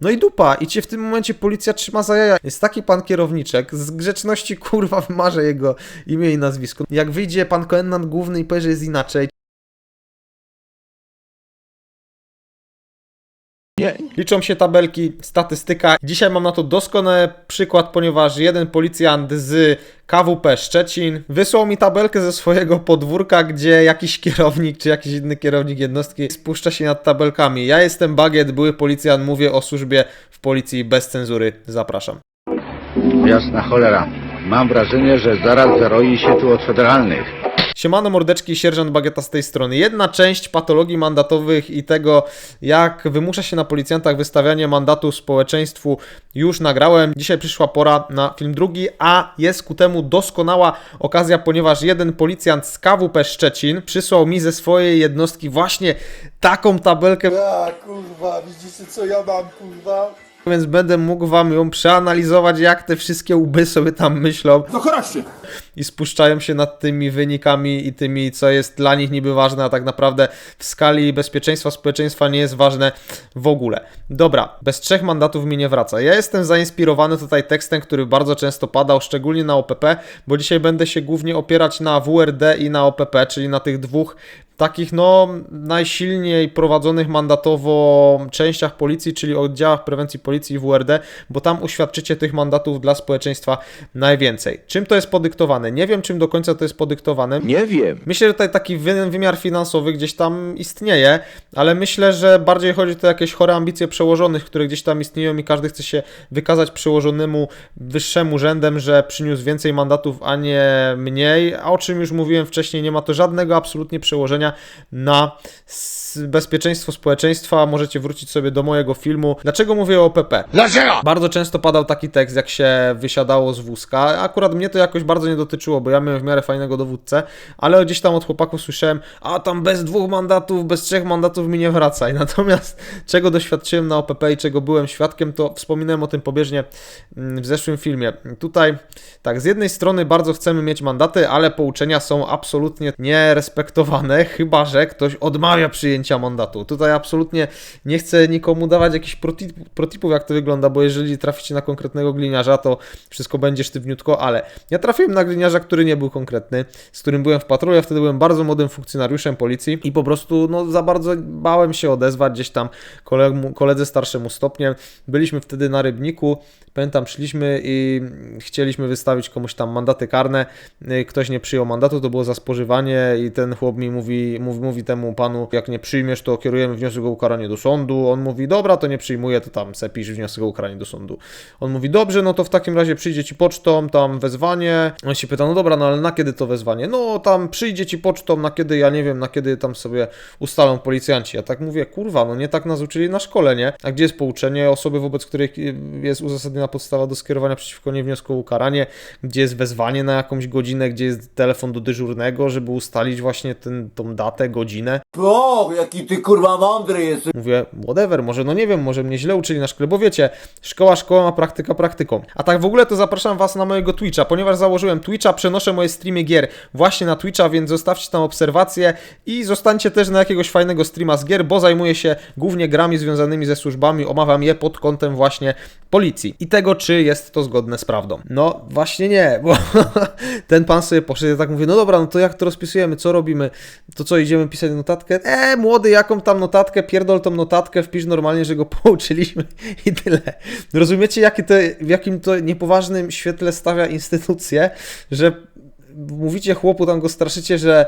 No i dupa, i cię w tym momencie policja trzyma za jaja. Jest taki pan kierowniczek, z grzeczności kurwa wymarzę jego imię i nazwisko. Jak wyjdzie pan komendant główny i powie, że jest inaczej, Nie, Liczą się tabelki, statystyka. Dzisiaj mam na to doskonały przykład, ponieważ jeden policjant z KWP Szczecin wysłał mi tabelkę ze swojego podwórka, gdzie jakiś kierownik czy jakiś inny kierownik jednostki spuszcza się nad tabelkami. Ja jestem Bagiet, były policjant, mówię o służbie w policji bez cenzury. Zapraszam. jasna cholera. Mam wrażenie, że zaraz zaroi się tu od federalnych. Siemano mordeczki, sierżant Bagieta z tej strony. Jedna część patologii mandatowych i tego, jak wymusza się na policjantach wystawianie mandatu społeczeństwu już nagrałem. Dzisiaj przyszła pora na film drugi, a jest ku temu doskonała okazja, ponieważ jeden policjant z KWP Szczecin przysłał mi ze swojej jednostki właśnie taką tabelkę, Ja kurwa, widzicie co ja mam kurwa? Więc będę mógł wam ją przeanalizować, jak te wszystkie łby sobie tam myślą. No chodźcie! i spuszczają się nad tymi wynikami i tymi, co jest dla nich niby ważne, a tak naprawdę w skali bezpieczeństwa społeczeństwa nie jest ważne w ogóle. Dobra, bez trzech mandatów mi nie wraca. Ja jestem zainspirowany tutaj tekstem, który bardzo często padał, szczególnie na OPP, bo dzisiaj będę się głównie opierać na WRD i na OPP, czyli na tych dwóch takich no najsilniej prowadzonych mandatowo częściach policji, czyli oddziałach prewencji policji i WRD, bo tam uświadczycie tych mandatów dla społeczeństwa najwięcej. Czym to jest podyktowane? Nie wiem, czym do końca to jest podyktowane. Nie wiem. Myślę, że tutaj taki wy- wymiar finansowy gdzieś tam istnieje, ale myślę, że bardziej chodzi tu o jakieś chore ambicje przełożonych, które gdzieś tam istnieją i każdy chce się wykazać przełożonemu wyższemu rzędem, że przyniósł więcej mandatów, a nie mniej. A o czym już mówiłem wcześniej, nie ma to żadnego absolutnie przełożenia na bezpieczeństwo społeczeństwa. Możecie wrócić sobie do mojego filmu. Dlaczego mówię o OPP? Dlaczego? Bardzo często padał taki tekst, jak się wysiadało z wózka. Akurat mnie to jakoś bardzo nie dotyczyło, bo ja miałem w miarę fajnego dowódcę, ale gdzieś tam od chłopaków słyszałem, a tam bez dwóch mandatów, bez trzech mandatów mi nie wracaj. Natomiast czego doświadczyłem na OPP i czego byłem świadkiem, to wspominałem o tym pobieżnie mm, w zeszłym filmie. Tutaj, tak, z jednej strony bardzo chcemy mieć mandaty, ale pouczenia są absolutnie nierespektowane, chyba że ktoś odmawia przyjęcia mandatu. Tutaj absolutnie nie chcę nikomu dawać jakichś protip- protipów, jak to wygląda, bo jeżeli traficie na konkretnego gliniarza, to wszystko będzie sztywniutko, ale ja trafiłem na gliniarza, który nie był konkretny, z którym byłem w patrolu, ja wtedy byłem bardzo młodym funkcjonariuszem policji i po prostu no, za bardzo bałem się odezwać gdzieś tam kolegu, koledze starszemu stopniem. Byliśmy wtedy na Rybniku, pamiętam, szliśmy i chcieliśmy wystawić komuś tam mandaty karne, ktoś nie przyjął mandatu, to było za spożywanie i ten chłop mi mówi, mówi, mówi temu panu, jak nie przyjmiesz, to kierujemy wniosek o ukaranie do sądu. On mówi, dobra, to nie przyjmuję, to tam se pisz wniosek o ukaranie do sądu. On mówi, dobrze, no to w takim razie przyjdzie ci pocztą, tam wezwanie. On się pyta, no dobra, no ale na kiedy to wezwanie? No tam przyjdzie ci pocztą, na kiedy, ja nie wiem, na kiedy tam sobie ustalą policjanci. Ja tak mówię, kurwa, no nie tak nas uczyli na szkole, nie? A gdzie jest pouczenie osoby, wobec której jest uzasadniona podstawa do skierowania przeciwko niej wniosku o ukaranie? Gdzie jest wezwanie na jakąś godzinę, gdzie jest telefon do dyżurnego, żeby ustalić właśnie ten, tą datę, godzinę? O, jaki ty kurwa mądry jesteś. Mówię, whatever, może no nie wiem, może mnie źle uczyli na szkole, bo wiecie, szkoła szkoła ma praktyka praktyką. A tak w ogóle to zapraszam Was na mojego Twitcha, ponieważ założyłem Twitcha, przenoszę moje streamy gier właśnie na Twitcha, więc zostawcie tam obserwacje i zostańcie też na jakiegoś fajnego streama z gier, bo zajmuję się głównie grami związanymi ze służbami, omawiam je pod kątem właśnie policji i tego, czy jest to zgodne z prawdą. No właśnie nie, bo ten pan sobie poszedł, ja tak mówię, no dobra, no to jak to rozpisujemy, co robimy, to co, idziemy pisać notatkę? E, młody, jaką tam notatkę, pierdol tą notatkę, wpisz normalnie, że go pouczyliśmy i tyle. Rozumiecie, jakie to, w jakim to niepoważnym świetle stawia instytucję, że mówicie chłopu, tam go straszycie, że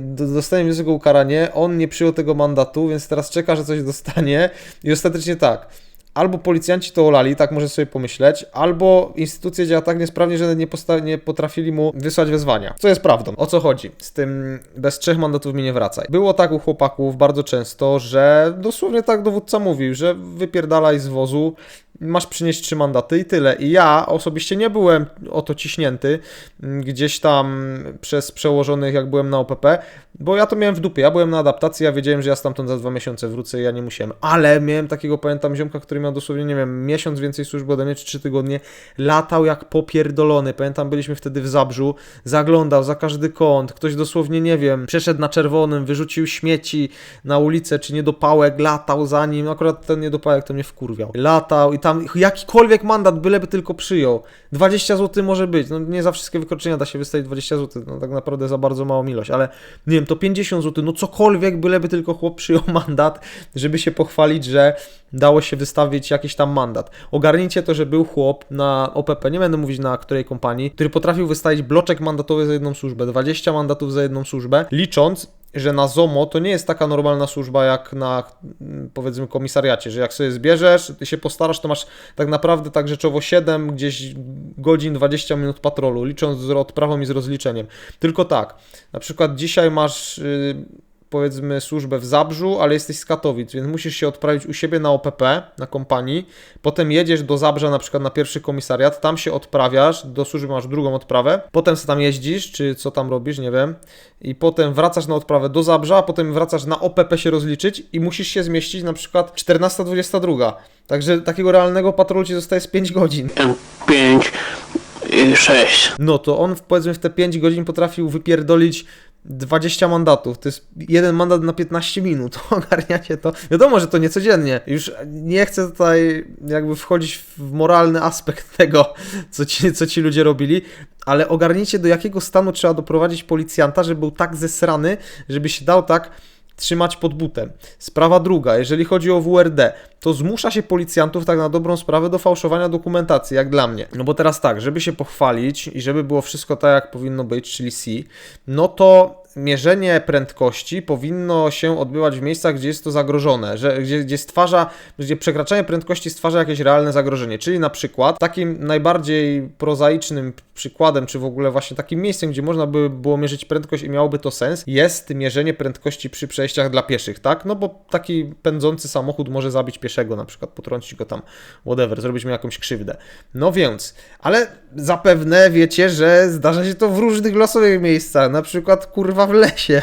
do- dostanie wniosek o ukaranie, on nie przyjął tego mandatu, więc teraz czeka, że coś dostanie i ostatecznie tak. Albo policjanci to olali, tak może sobie pomyśleć, albo instytucja działa tak niesprawnie, że nie, nie potrafili mu wysłać wezwania. Co jest prawdą. O co chodzi? Z tym bez trzech mandatów mi nie wracaj. Było tak u chłopaków bardzo często, że dosłownie tak dowódca mówił, że wypierdalaj z wozu, masz przynieść trzy mandaty i tyle. I ja osobiście nie byłem o to ciśnięty mm, gdzieś tam przez przełożonych, jak byłem na OPP, bo ja to miałem w dupie. Ja byłem na adaptacji, ja wiedziałem, że ja stamtąd za dwa miesiące wrócę i ja nie musiałem. Ale miałem takiego, pamiętam, ziomka, który miał dosłownie, nie wiem, miesiąc więcej służby ode mnie, czy trzy tygodnie, latał jak popierdolony. Pamiętam, byliśmy wtedy w Zabrzu, zaglądał za każdy kąt, ktoś dosłownie, nie wiem, przeszedł na czerwonym, wyrzucił śmieci na ulicę, czy niedopałek, latał za nim. Akurat ten niedopałek to mnie wkurwiał. Latał i tam jakikolwiek mandat, byleby tylko przyjął. 20 zł może być. No nie za wszystkie wykroczenia da się wystawić 20 zł. No tak naprawdę za bardzo małą ilość, ale nie wiem, to 50 zł, no cokolwiek, byleby tylko chłop przyjął mandat, żeby się pochwalić, że dało się wystawić jakiś tam mandat. Ogarnijcie to, że był chłop na OPP, nie będę mówić na której kompanii, który potrafił wystawić bloczek mandatowy za jedną służbę, 20 mandatów za jedną służbę, licząc, że na ZOMO to nie jest taka normalna służba jak na mm, powiedzmy komisariacie, że jak sobie zbierzesz, ty się postarasz, to masz tak naprawdę tak rzeczowo 7 gdzieś godzin 20 minut patrolu, licząc z odprawą i z rozliczeniem. Tylko tak, na przykład dzisiaj masz y, powiedzmy służbę w Zabrzu, ale jesteś z Katowic, więc musisz się odprawić u siebie na OPP, na kompanii, potem jedziesz do Zabrza na przykład na pierwszy komisariat, tam się odprawiasz, do służby masz drugą odprawę, potem sobie tam jeździsz, czy co tam robisz, nie wiem, i potem wracasz na odprawę do Zabrza, a potem wracasz na OPP się rozliczyć i musisz się zmieścić na przykład 14-22. Także takiego realnego patrolu ci zostaje z 5 godzin. 5 i 6. No to on powiedzmy w te 5 godzin potrafił wypierdolić 20 mandatów. To jest jeden mandat na 15 minut. Ogarniacie to. Wiadomo, że to nie codziennie. Już nie chcę tutaj jakby wchodzić w moralny aspekt tego, co ci, co ci ludzie robili, ale ogarnijcie do jakiego stanu trzeba doprowadzić policjanta, żeby był tak zesrany, żeby się dał tak trzymać pod butem. Sprawa druga, jeżeli chodzi o WRD, to zmusza się policjantów tak na dobrą sprawę do fałszowania dokumentacji, jak dla mnie. No bo teraz tak, żeby się pochwalić i żeby było wszystko tak, jak powinno być, czyli C, no to mierzenie prędkości powinno się odbywać w miejscach, gdzie jest to zagrożone, że, gdzie, gdzie stwarza, gdzie przekraczanie prędkości stwarza jakieś realne zagrożenie. Czyli na przykład takim najbardziej prozaicznym przykładem, czy w ogóle właśnie takim miejscem, gdzie można by było mierzyć prędkość i miałoby to sens, jest mierzenie prędkości przy przejściach dla pieszych, tak? No bo taki pędzący samochód może zabić pieszego, na przykład potrącić go tam, whatever, zrobić mu jakąś krzywdę. No więc, ale zapewne wiecie, że zdarza się to w różnych losowych miejscach, na przykład kurwa w lesie,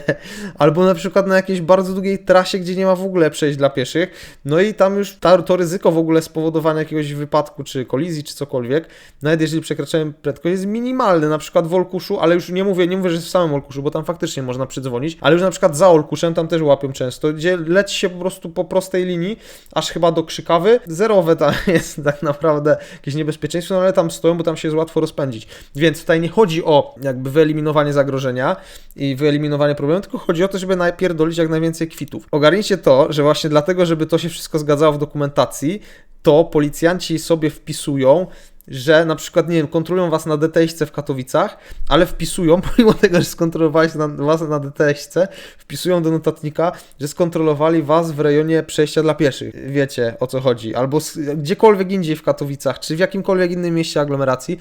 albo na przykład na jakiejś bardzo długiej trasie, gdzie nie ma w ogóle przejść dla pieszych, no i tam już ta, to ryzyko w ogóle spowodowania jakiegoś wypadku, czy kolizji, czy cokolwiek, nawet jeżeli przekraczają prędkość, jest minimalne, na przykład w Olkuszu, ale już nie mówię, nie mówię, że jest w samym Olkuszu, bo tam faktycznie można przydzwonić, ale już na przykład za Olkuszem tam też łapią często, gdzie leci się po prostu po prostej linii, aż chyba do Krzykawy, zerowe tam jest tak naprawdę jakieś niebezpieczeństwo, no ale tam stoją, bo tam się jest łatwo rozpędzić. Więc tutaj nie chodzi o jakby wyeliminowanie zagrożenia i wyeliminowanie problemu, tylko chodzi o to, żeby napierdolić jak najwięcej kwitów. Ogarnijcie to, że właśnie dlatego, żeby to się wszystko zgadzało w dokumentacji, to policjanci sobie wpisują, że na przykład, nie wiem, kontrolują was na DTS-ce w Katowicach, ale wpisują, pomimo tego, że skontrolowali was na DTS-ce, wpisują do notatnika, że skontrolowali was w rejonie przejścia dla pieszych. Wiecie o co chodzi. Albo gdziekolwiek indziej w Katowicach, czy w jakimkolwiek innym mieście aglomeracji,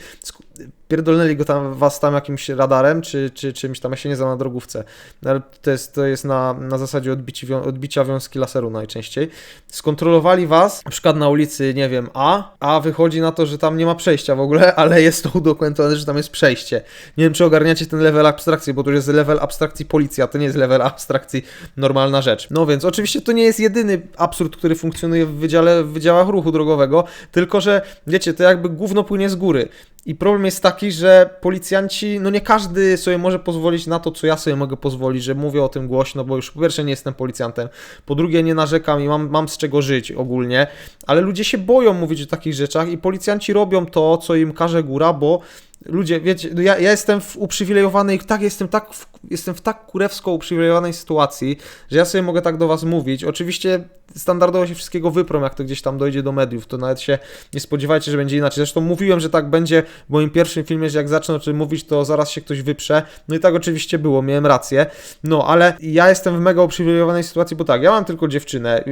pierdolnęli go tam, was tam jakimś radarem, czy, czy czymś tam, ja się nie znam na drogówce. No, Ale to jest, to jest na, na zasadzie odbici, odbicia wiązki laseru najczęściej. Skontrolowali was, na przykład na ulicy, nie wiem, A, a wychodzi na to, że tam nie ma przejścia w ogóle, ale jest to udokumentowane, że tam jest przejście. Nie wiem, czy ogarniacie ten level abstrakcji, bo to jest level abstrakcji policja, to nie jest level abstrakcji normalna rzecz. No więc oczywiście to nie jest jedyny absurd, który funkcjonuje w, wydziale, w wydziałach ruchu drogowego, tylko że, wiecie, to jakby gówno płynie z góry. I problem jest taki, że policjanci, no nie każdy sobie może pozwolić na to, co ja sobie mogę pozwolić, że mówię o tym głośno, bo już po pierwsze nie jestem policjantem, po drugie nie narzekam i mam, mam z czego żyć ogólnie, ale ludzie się boją mówić o takich rzeczach i policjanci robią to, co im każe góra, bo ludzie, wiecie, no ja, ja jestem w uprzywilejowanej, tak, jestem tak, w, jestem w tak kurewsko uprzywilejowanej sytuacji, że ja sobie mogę tak do was mówić. Oczywiście standardowo się wszystkiego wyprom, jak to gdzieś tam dojdzie do mediów, to nawet się nie spodziewajcie, że będzie inaczej. Zresztą mówiłem, że tak będzie w moim pierwszym filmie, że jak zacznę o czym mówić, to zaraz się ktoś wyprze. No i tak oczywiście było, miałem rację. No, ale ja jestem w mega uprzywilejowanej sytuacji, bo tak, ja mam tylko dziewczynę,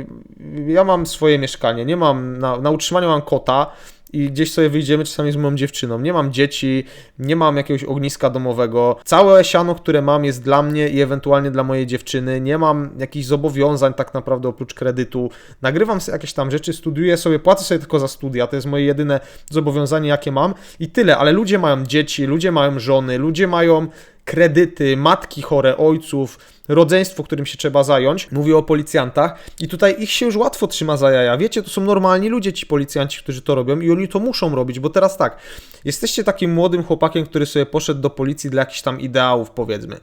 ja mam swoje mieszkanie, nie mam, na, na utrzymaniu mam kota, i gdzieś sobie wyjdziemy czasami z moją dziewczyną. Nie mam dzieci, nie mam jakiegoś ogniska domowego. Całe siano, które mam jest dla mnie i ewentualnie dla mojej dziewczyny. Nie mam jakichś zobowiązań tak naprawdę oprócz kredytu. Nagrywam sobie jakieś tam rzeczy, studiuję sobie, płacę sobie tylko za studia. To jest moje jedyne zobowiązanie, jakie mam i tyle. Ale ludzie mają dzieci, ludzie mają żony, ludzie mają kredyty, matki chore, ojców, rodzeństwo, którym się trzeba zająć. Mówię o policjantach i tutaj ich się już łatwo trzyma za jaja. Wiecie, to są normalni ludzie ci policjanci, którzy to robią i oni to muszą robić, bo teraz tak, jesteście takim młodym chłopakiem, który sobie poszedł do policji dla jakichś tam ideałów, powiedzmy.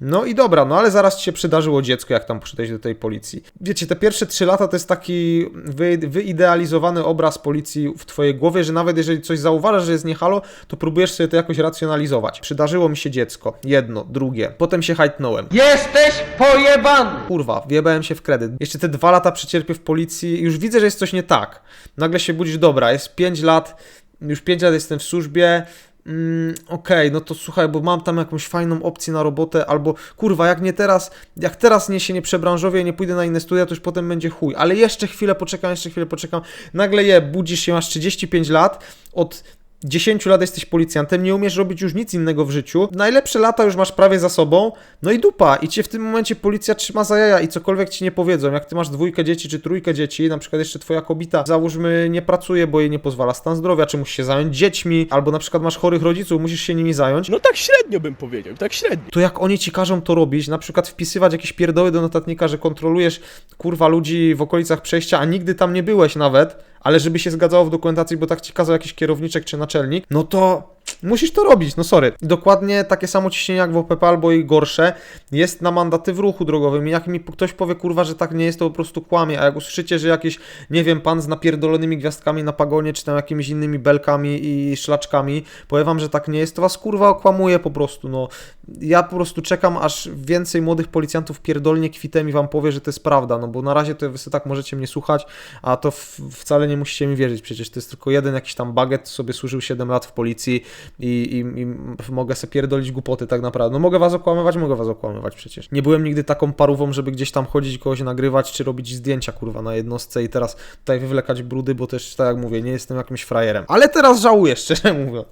No i dobra, no ale zaraz ci się przydarzyło dziecko, jak tam przyszedłeś do tej policji. Wiecie, te pierwsze trzy lata to jest taki wy, wyidealizowany obraz policji w twojej głowie, że nawet jeżeli coś zauważasz, że jest nie halo, to próbujesz sobie to jakoś racjonalizować. Przydarzyło mi się dziecko. Jedno, drugie. Potem się hajtnąłem. Jesteś pojebany! Kurwa, wjebałem się w kredyt. Jeszcze te dwa lata przecierpię w policji, już widzę, że jest coś nie tak. Nagle się budzisz, dobra, jest 5 lat, już 5 lat jestem w służbie. Mm, Okej, no to słuchaj, bo mam tam jakąś fajną opcję na robotę, albo kurwa, jak nie teraz, jak teraz nie się nie przebranżowię, nie pójdę na inne studia, to już potem będzie chuj. Ale jeszcze chwilę poczekam, jeszcze chwilę poczekam. Nagle je, budzisz się, masz 35 lat, od 10 lat jesteś policjantem, nie umiesz robić już nic innego w życiu. Najlepsze lata już masz prawie za sobą, no i dupa. I cię w tym momencie policja trzyma za jaja i cokolwiek ci nie powiedzą. Jak ty masz dwójkę dzieci czy trójkę dzieci, na przykład jeszcze twoja kobieta, załóżmy, nie pracuje, bo jej nie pozwala stan zdrowia, czy musisz się zająć dziećmi, albo na przykład masz chorych rodziców, musisz się nimi zająć. No tak średnio bym powiedział, tak średnio. To jak oni ci każą to robić, na przykład wpisywać jakieś pierdoły do notatnika, że kontrolujesz kurwa ludzi w okolicach przejścia, a nigdy tam nie byłeś nawet, ale żeby się zgadzało w dokumentacji, bo tak ci kazał jakiś kierowniczek czy naczelnik, no to musisz to robić, no sorry. Dokładnie takie samo ciśnienie jak w OPP albo i gorsze jest na mandaty w ruchu drogowym i jak mi ktoś powie kurwa, że tak nie jest, to po prostu kłamie, a jak usłyszycie, że jakiś, nie wiem, pan z napierdolonymi gwiazdkami na pagonie, czy tam jakimiś innymi belkami i szlaczkami, powie wam, że tak nie jest, to was kurwa okłamuje po prostu, no. Ja po prostu czekam, aż więcej młodych policjantów pierdolnie kwitem i wam powie, że to jest prawda, no bo na razie to wy sobie tak możecie mnie słuchać, a to wcale nie musicie mi wierzyć, przecież to jest tylko jeden jakiś tam baget, sobie służył 7 lat w policji i, i, i mogę sobie pierdolić głupoty tak naprawdę. No mogę was okłamywać, mogę was okłamywać przecież. Nie byłem nigdy taką parówą, żeby gdzieś tam chodzić kogoś nagrywać, czy robić zdjęcia kurwa na jednostce i teraz tutaj wywlekać brudy, bo też tak jak mówię, nie jestem jakimś frajerem. Ale teraz żałuję, szczerze mówiąc.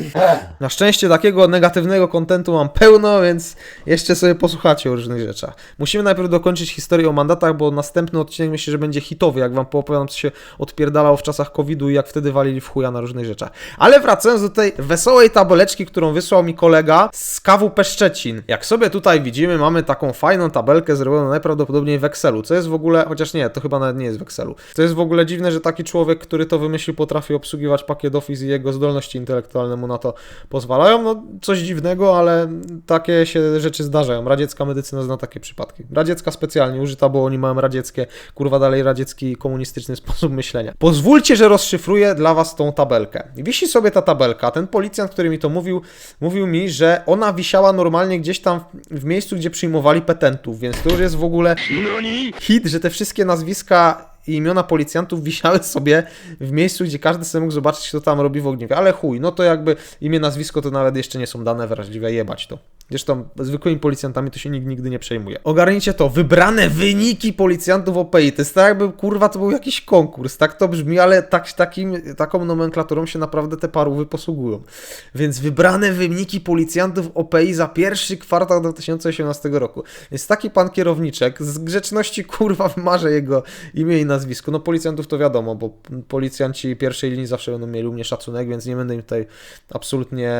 Na szczęście takiego negatywnego kontentu mam pełno, więc jeszcze sobie posłuchacie o różnych rzeczach. Musimy najpierw dokończyć historię o mandatach, bo następny odcinek myślę, że będzie hitowy, jak wam poopowiadam, co się odpierdalało w czasach COVID-u i jak wtedy walili w chuja na różnych rzeczach. Ale wracając do tej wesołej tabeleczki, którą wysłał mi kolega z KWP Szczecin. Jak sobie tutaj widzimy, mamy taką fajną tabelkę zrobioną najprawdopodobniej w Excelu, co jest w ogóle, chociaż nie, to chyba nawet nie jest w Excelu. To jest w ogóle dziwne, że taki człowiek, który to wymyślił, potrafi obsługiwać pakiet Office i jego zdolności intelektualne mu na to pozwalają. No, coś dziwnego, ale takie się rzeczy zdarzają. Radziecka medycyna zna takie przypadki. Radziecka specjalnie użyta, bo oni mają radzieckie, kurwa dalej radziecki komunistyczny sposób myślenia. Pozwólcie, że rozszyfruję dla was tą tabelkę. Wisi sobie ta tabelka. Ten policjant, który mi to mówił, mówił mi, że ona wisiała normalnie gdzieś tam w, miejscu, gdzie przyjmowali petentów, więc to już jest w ogóle hit, że te wszystkie nazwiska i imiona policjantów wisiały sobie w miejscu, gdzie każdy sobie mógł zobaczyć, kto tam robi w ogniwie. Ale chuj, no to jakby imię, nazwisko to nawet jeszcze nie są dane wrażliwe, jebać to. Zresztą zwykłymi policjantami to się nikt nigdy nie przejmuje. Ogarnijcie to, wybrane wyniki policjantów OPI. To jest tak jakby, kurwa, to był jakiś konkurs. Tak to brzmi, ale tak, takim, taką nomenklaturą się naprawdę te parówy posługują. Więc wybrane wyniki policjantów OPI za pierwszy kwartał 2018 roku. Jest taki pan kierowniczek, z grzeczności kurwa wymarzę jego imię i nazwisko. No policjantów to wiadomo, bo policjanci pierwszej linii zawsze będą mieli u mnie szacunek, więc nie będę im tutaj absolutnie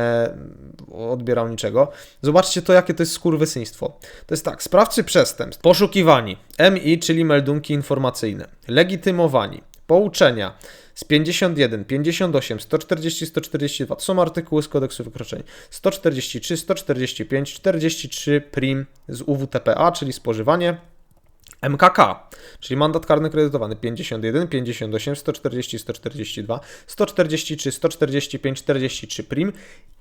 odbierał niczego. Zobaczcie to, jakie to jest skurwysyństwo. To jest tak, sprawcy przestępstw, poszukiwani, MI, czyli meldunki informacyjne, legitymowani, pouczenia, z 51, 58, 140, 142 to są artykuły z kodeksu wykroczeń. 143, 145, 43 prim z UWTPA, czyli spożywanie. MKK, czyli mandat karny kredytowany 51, 58, 140, 142, 143, 145, 43 prim.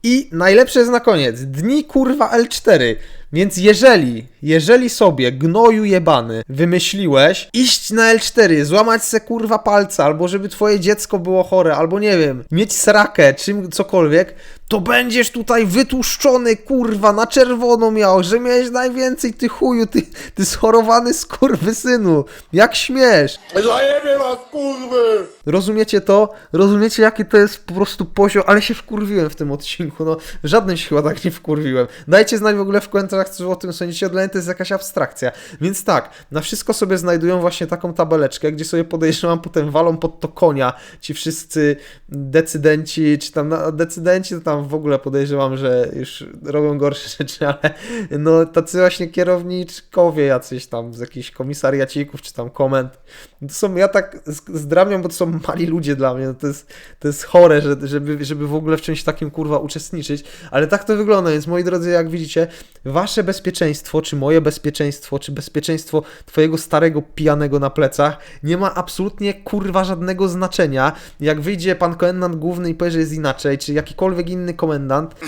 I najlepsze jest na koniec, dni kurwa L4, Więc jeżeli, jeżeli sobie, gnoju jebany, wymyśliłeś iść na L4, złamać se kurwa palca, albo żeby twoje dziecko było chore, albo nie wiem, mieć srakę, czym cokolwiek, to będziesz tutaj wytłuszczony, kurwa, na czerwono miał, że miałeś najwięcej, ty chuju, ty, ty schorowany skurwysynu, jak śmiesz. Zajebie was, kurwy! Rozumiecie to? Rozumiecie, jaki to jest po prostu poziom? Ale się wkurwiłem w tym odcinku, no. Żadnym się chyba tak nie wkurwiłem. Dajcie znać w ogóle w komentarzach, co o tym sądzicie. Dla mnie to jest jakaś abstrakcja. Więc tak, na wszystko sobie znajdują właśnie taką tabeleczkę, gdzie sobie podejrzewam, potem walą pod to konia ci wszyscy decydenci, czy tam no, decydenci, to tam w ogóle podejrzewam, że już robią gorsze rzeczy, ale no tacy właśnie kierowniczkowie jacyś tam z jakichś komisariacików, czy tam komend. To są, ja tak zdramiam, bo to są mali ludzie dla mnie, no to jest, to jest chore, że, żeby, żeby w ogóle w czymś takim kurwa uczestniczyć, ale tak to wygląda, więc moi drodzy, jak widzicie, wasze bezpieczeństwo, czy moje bezpieczeństwo, czy bezpieczeństwo twojego starego pijanego na plecach nie ma absolutnie kurwa żadnego znaczenia, jak wyjdzie pan komendant główny i powie, że jest inaczej, czy jakikolwiek inny komendant,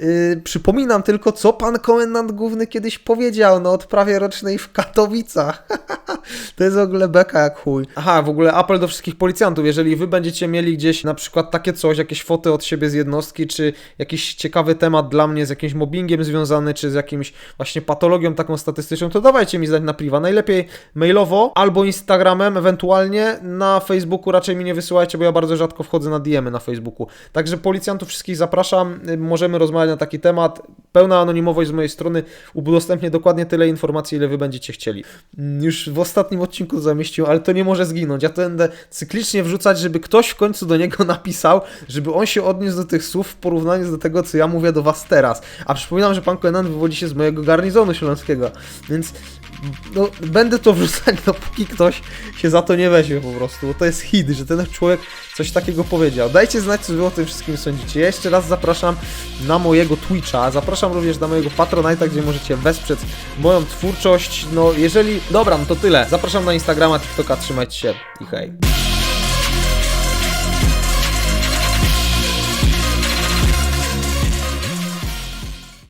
Yy, przypominam tylko, co pan komendant główny kiedyś powiedział na odprawie rocznej w Katowicach. to jest w ogóle beka jak chuj. Aha, w ogóle apel do wszystkich policjantów. Jeżeli wy będziecie mieli gdzieś na przykład takie coś, jakieś foty od siebie z jednostki, czy jakiś ciekawy temat dla mnie z jakimś mobbingiem związany, czy z jakimś właśnie patologią taką statystyczną, to dawajcie mi znać na priwa. Najlepiej mailowo albo Instagramem, ewentualnie na Facebooku raczej mi nie wysyłajcie, bo ja bardzo rzadko wchodzę na DM-y na Facebooku. Także policjantów wszystkich zapraszam, y, możemy rozmawiać na taki temat. Pełna anonimowość z mojej strony, udostępnię dokładnie tyle informacji, ile wy będziecie chcieli. Mm, Już w ostatnim odcinku to zamieściłem, ale to nie może zginąć. Ja to będę cyklicznie wrzucać, żeby ktoś w końcu do niego napisał, żeby on się odniósł do tych słów w porównaniu do tego, co ja mówię do was teraz. A przypominam, że pan Konan wywodzi się z mojego garnizonu śląskiego, więc no, będę to wrzucać, dopóki ktoś się za to nie weźmie po prostu, bo to jest hit, że ten człowiek coś takiego powiedział. Dajcie znać, co wy o tym wszystkim sądzicie. Ja jeszcze raz zapraszam na mojego Twitcha, zapraszam również na mojego Patronite'a, gdzie możecie wesprzeć moją twórczość. No, jeżeli... Dobra, no to tyle. Zapraszam na Instagrama, TikToka, trzymajcie się i hej.